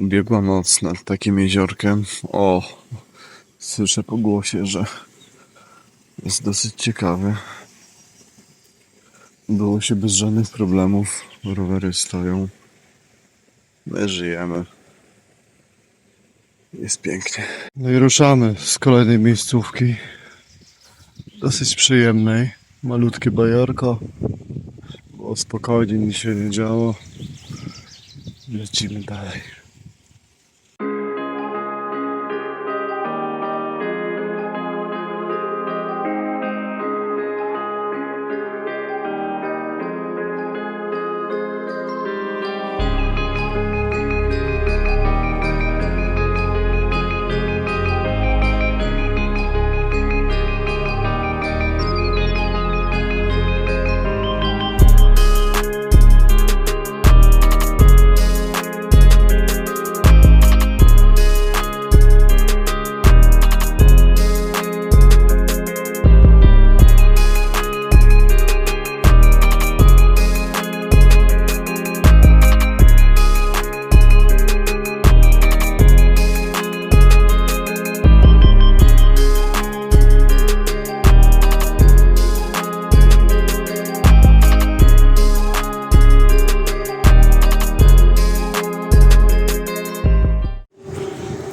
Biegła noc nad takim jeziorkiem. O, słyszę po głosie, że jest dosyć ciekawy. Było się bez żadnych problemów. Rowery stoją. My żyjemy. Jest pięknie. No i ruszamy z kolejnej miejscówki. Dosyć przyjemnej. Malutkie bajorko. Było spokojnie, nic się nie działo. Lecimy dalej.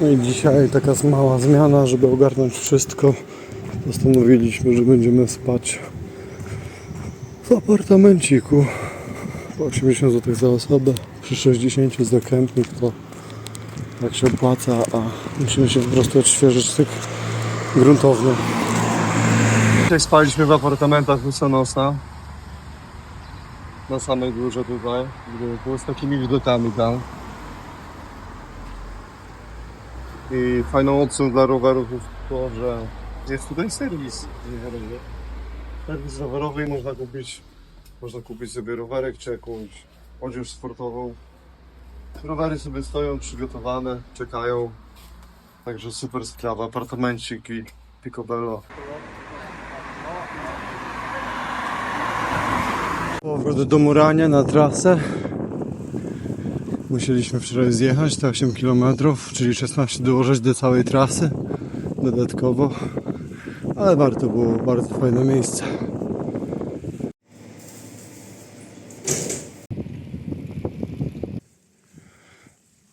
No i dzisiaj taka mała zmiana, żeby ogarnąć wszystko. Postanowiliśmy, że będziemy spać w apartamenciku. Po 80 zł za osobę. Przy 60 za to tak się opłaca, a musimy się po prostu odświeżyć tych gruntownie. Dzisiaj spaliśmy w apartamentach Husanosa. Na samej górze tutaj, z takimi widokami tam. I fajną opcją dla rowerów jest to, że jest tutaj serwis rowerowy. Serwis rowerowy i można kupić, można kupić sobie rowerek czy jakąś odzież sportową. Rowery sobie stoją przygotowane, czekają. Także super sprawa, apartamencik i picobello. Powrót do Murania na trasę. Musieliśmy wczoraj zjechać te 8 km, czyli 16 dołożyć do całej trasy dodatkowo, ale warto było, bardzo fajne miejsce.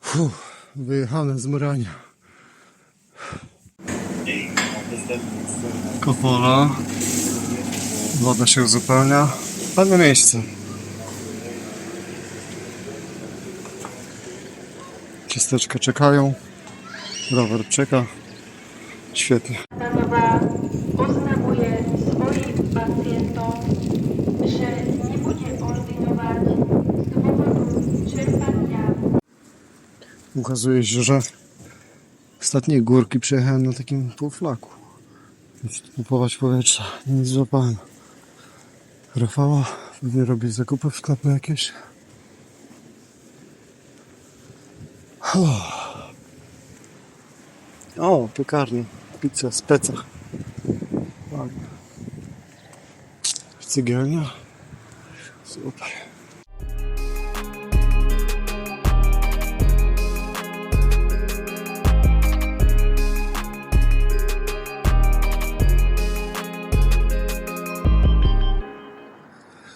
Fuh, wyjechane z Murania. Kopola. Woda się uzupełnia. Fajne miejsce. Ciasteczka czekają. Rower czeka. Świetnie. stanowa oznamuje swoim pacjentom, że nie będzie ordynować z powodu czerpania Okazuje się, że ostatnie górki przejechałem na takim półflaku. Kupować powietrza. Nic złapałem. Rafała pewnie robi zakupy w sklepie jakieś. O, piekarnia. Pizza z peca. Ładnie. Cygielnia. Super.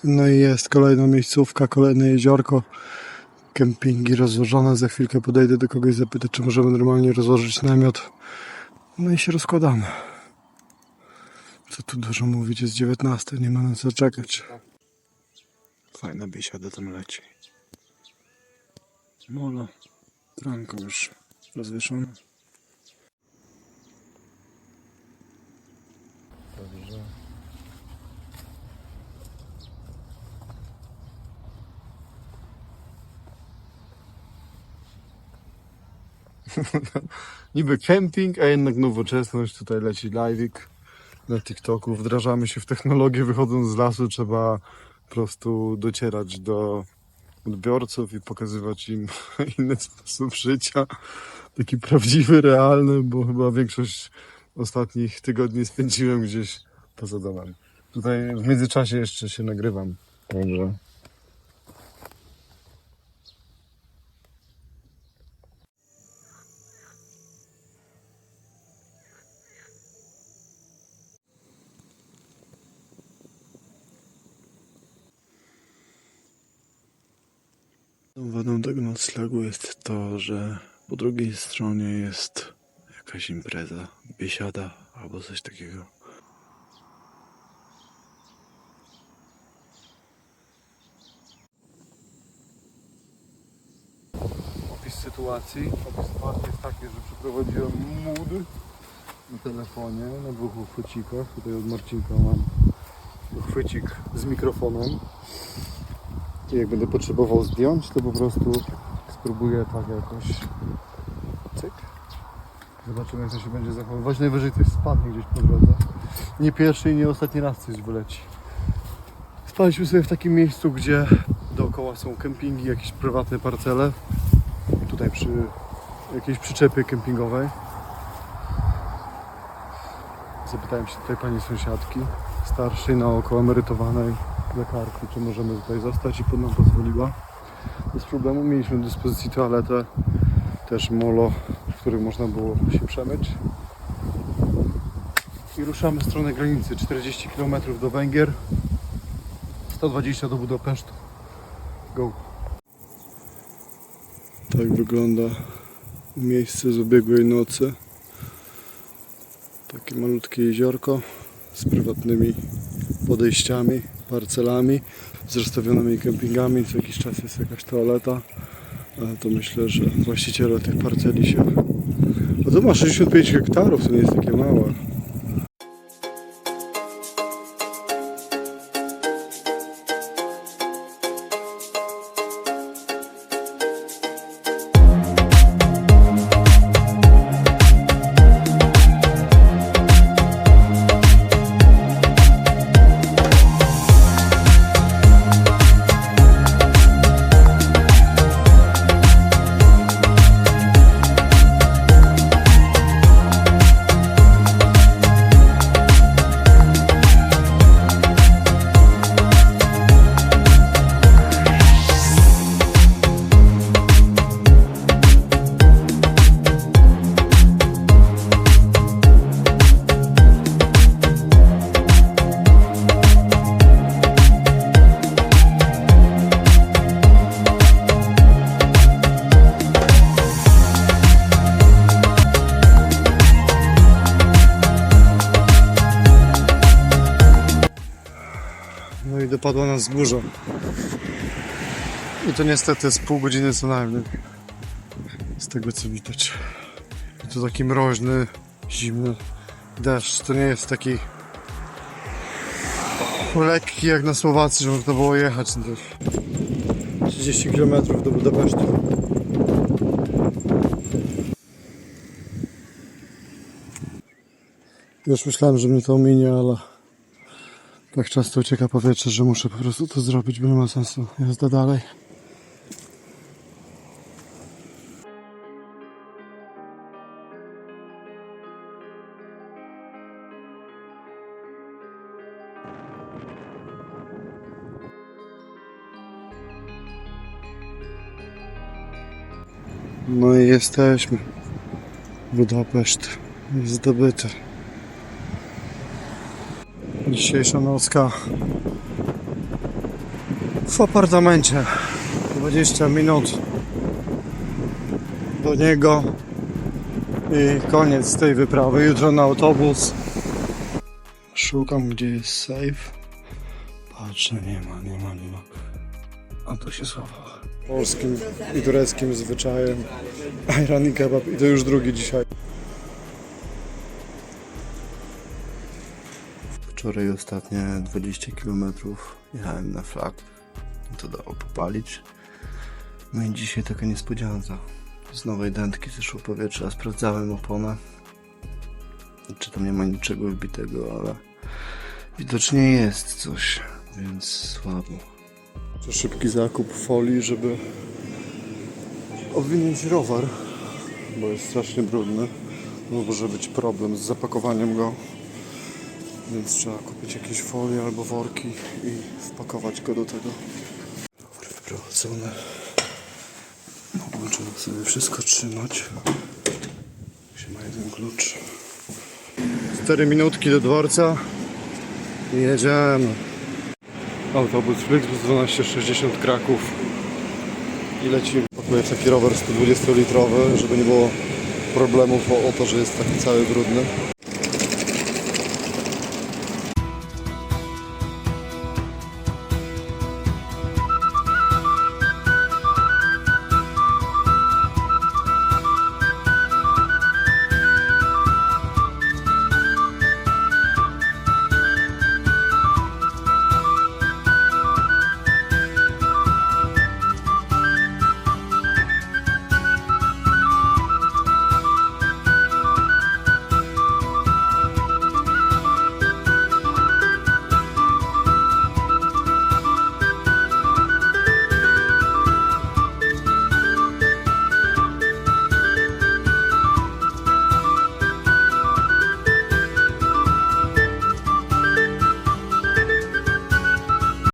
No i jest kolejna miejscówka, kolejne jeziorko. Kempingi rozłożone. Za chwilkę podejdę do kogoś zapytać, czy możemy normalnie rozłożyć namiot. No i się rozkładamy. Co tu dużo mówić, jest 19, nie ma na co czekać. Fajna biesiada tam leci. Mola, tranko już rozwieszona. Dobrze. Niby kemping, a jednak nowoczesność. Tutaj leci live'ik na TikToku. Wdrażamy się w technologię, wychodząc z lasu trzeba po prostu docierać do odbiorców i pokazywać im inny sposób życia. Taki prawdziwy, realny, bo chyba większość ostatnich tygodni spędziłem gdzieś poza domem. Tutaj w międzyczasie jeszcze się nagrywam. Także Tego noclegu jest to, że po drugiej stronie jest jakaś impreza, biesiada albo coś takiego. Opis sytuacji. Opis sytuacji jest taki, że przeprowadziłem mód na telefonie, na dwóch uchwycikach. Tutaj od Marcinka mam uchwycik z mikrofonem. I jak będę potrzebował zdjąć, to po prostu spróbuję tak jakoś. Cyk. Zobaczymy jak to się będzie zachowywać. Najwyżej coś spadnie gdzieś po drodze. Nie pierwszy i nie ostatni raz coś wyleci. Spaliśmy sobie w takim miejscu, gdzie dookoła są kempingi, jakieś prywatne parcele. Tutaj przy jakiejś przyczepie kempingowej. Zapytałem się tutaj pani sąsiadki, starszej na oko emerytowanej lekarki, czy możemy tutaj zostać i pod nam pozwoliła. Bez problemu mieliśmy do dyspozycji toaletę, też molo, w którym można było się przemyć. I ruszamy w stronę granicy, 40 km do Węgier, 120 do Budapesztu. Go! Tak wygląda miejsce z ubiegłej nocy. Takie malutkie jeziorko z prywatnymi podejściami, parcelami, z rozstawionymi kempingami. Co jakiś czas jest jakaś toaleta, ale to myślę, że właściciele tych parceli się... A to ma 65 hektarów, to nie jest takie małe. I dopadła nas burza. I to niestety z pół godziny co najmniej. Z tego co widać. I to taki mroźny, zimny deszcz. To nie jest taki lekki jak na Słowacji, że można było jechać. na tych 30 km do Budapesztu. Już myślałem, że mnie to ominie, ale tak często ucieka powietrze, że muszę po prostu to zrobić, bo nie ma sensu jazda dalej. No i jesteśmy. Budapeszt zdobyty. Dzisiejsza nocka w apartamencie. 20 minut do niego i koniec tej wyprawy. Jutro na autobus. Szukam gdzie jest safe. Patrzę, nie ma, nie ma, nie ma. A to się schowało. Polskim i tureckim zwyczajem. Ayran i kebab i to już drugi dzisiaj. Wczoraj ostatnie 20 km jechałem na flag. To dało popalić. No i dzisiaj taka niespodzianka. Z nowej dętki zeszło powietrze, a sprawdzałem oponę. Czy tam nie ma niczego wbitego, ale widocznie jest coś, więc słabo. To szybki zakup folii, żeby owinąć rower, bo jest strasznie brudny. No, może być problem z zapakowaniem go. Więc trzeba kupić jakieś folie albo worki i wpakować go do tego. Wyprowadzony. Mogłem trzeba sobie wszystko trzymać. Się ma jeden klucz. 4 minutki do dworca i jedziemy. Autobus Flixbus 1260 Kraków i lecimy. Pakuję taki rower 120-litrowy, żeby nie było problemów o, o to, że jest taki cały brudny.